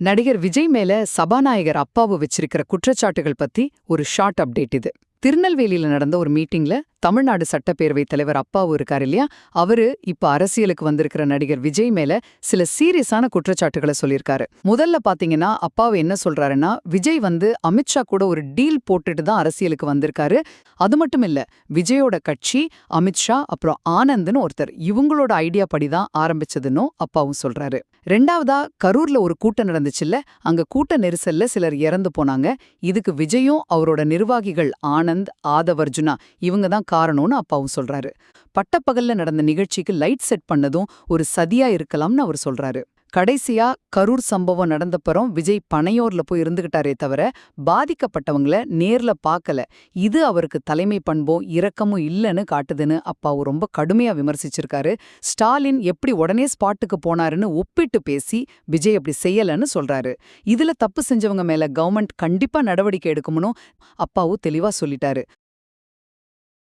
நடிகர் விஜய் மேல சபாநாயகர் அப்பாவு வச்சிருக்கிற குற்றச்சாட்டுகள் பத்தி ஒரு ஷார்ட் அப்டேட் இது. திருநெல்வேலியில நடந்த ஒரு மீட்டிங்ல தமிழ்நாடு சட்டப்பேரவை தலைவர் அப்பாவு இருக்காரு இல்லையா? அவரு இப்ப அரசியலுக்கு வந்திருக்கிற நடிகர் விஜய் மேல சில சீரியஸான குற்றச்சாட்டுகளை சொல்லியிருக்காரு. முதல்ல பாத்தீங்கன்னா அப்பாவு என்ன சொல்றாருன்னா விஜய் வந்து அமித்ஷா கூட ஒரு டீல் போட்டுட்டு தான் அரசியலுக்கு வந்திருக்காரு. அது மட்டும் இல்ல விஜயோட கட்சி அமித்ஷா அப்புறம் ஆனந்த்னு ஒருத்தர். இவங்களோட ஐடியா படி தான் ஆரம்பிச்சதுன்னும் அப்பாவும் சொல்றாரு. ரெண்டாவதா கரூர்ல ஒரு கூட்டம் நடந்துச்சுல்ல அங்க கூட்ட நெரிசல்ல சிலர் இறந்து போனாங்க. இதுக்கு விஜயும் அவரோட நிர்வாகிகள் ஆனந்த் ஆதவர்ஜுனா இவங்க தான் காரணம்னு அப்பாவும் சொல்றாரு. பட்டப்பகல்ல நடந்த நிகழ்ச்சிக்கு லைட் செட் பண்ணதும் ஒரு சதியா இருக்கலாம்னு அவர் சொல்றாரு. கடைசியா கரூர் சம்பவம் நடந்தப்பறம் விஜய் பனையோர்ல போய் இருந்துகிட்டாரே தவிர பாதிக்கப்பட்டவங்கள நேர்ல பார்க்கல இது அவருக்கு தலைமை பண்பும் இரக்கமும் இல்லைன்னு காட்டுதுன்னு அப்பாவு ரொம்ப கடுமையா விமர்சிச்சிருக்காரு. ஸ்டாலின் எப்படி உடனே ஸ்பாட்டுக்கு போனாருன்னு ஒப்பிட்டு பேசி விஜய் அப்படி செய்யலன்னு சொல்றாரு. இதுல தப்பு செஞ்சவங்க மேல கவர்மெண்ட் கண்டிப்பா நடவடிக்கை எடுக்கும்னு அப்பாவு தெளிவா சொல்லிட்டாரு.